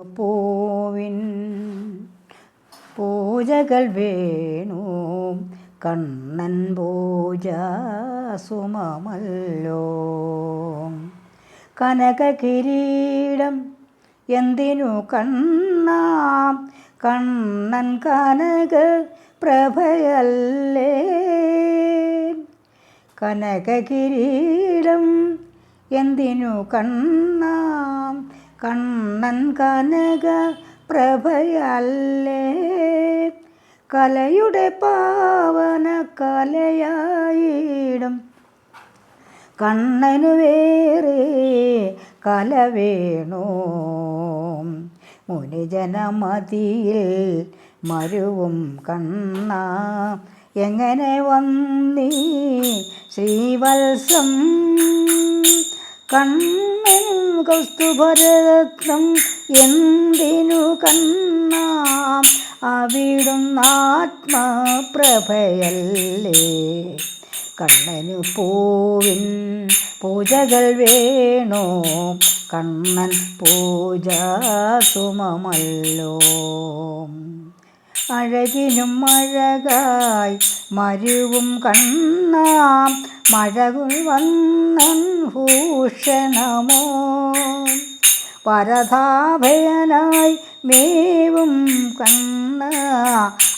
പൂവിൻ പൂജകൾ വേണു. കണ്ണൻ പൂജ സുമമല്ലോ. കനകകിരീടം എന്തിനു കണ്ണാം? കണ്ണൻ കനക പ്രഭയല്ലേ. കനകകിരീടം എന്തിനു കണ്ണാം? കണ്ണൻ കനക പ്രഭയല്ലേ? കലയുടെ പാവന കലയായിടും. കണ്ണനു വേറെ കല വേണോ? മുനിജനമതിയിൽ മരുവും കണ്ണ. എങ്ങനെ വന്നീ ശ്രീവത്സം? കണ്ണൻ കൗസ്തുഭരത്നം എന്തിനു കണ്ണാം? അവിടുന്നാത്മപ്രഭയല്ലേ കണ്ണനു പൂവിൻ പൂജകൾ വേണോ? കണ്ണൻ പൂജ സുമമല്ലോ. അഴകിനും അഴകായി മരുവും കണ്ണാം. മഴകുൾ വന്നൻ ഭൂഷണമോ? വരധാഭയനായി മേവും കണ്ണ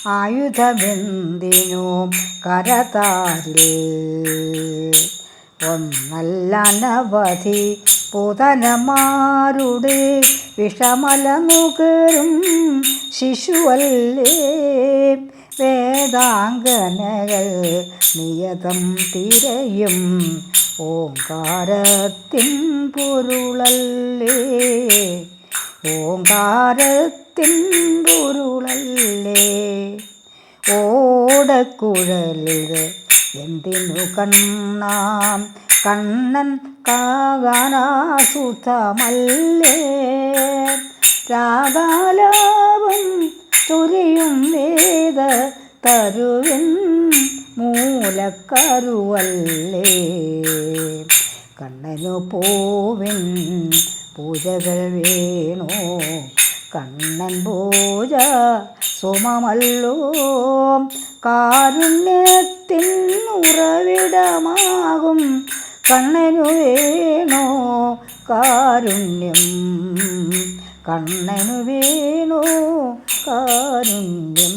ആയുധബന്ധിനു കരതാരിൽ ഒന്നല്ലനവധി പുതനമാരുടെ വിഷമല നുകരും ശിശുവല്ലേ? വേദാംഗനകൾ നിയതം തിരയും ഓങ്കാരത്തിൻ പൊരുളല്ലേ? ഓങ്കാരത്തിൻ പൊരുളല്ലേ? ഓടക്കുഴലിത് എന്തിനു കണ്ണാം? കണ്ണൻ കാകാനാസുതമല്ലേ രാഗാലാപം ചൊരിയും വേദ തരുവിൻ മൂലക്കരുവല്ലേ? കണ്ണനു പോവിൻ പൂജകൾ വേണോ? കണ്ണൻ പൂജ സുമമല്ലോ. കാരുണ്യത്തിൻ ഉറവിടമാകും കണ്ണനു വേണോ? കാരുണ്യം കണ്ണനു വേണോ? കാരുണ്യം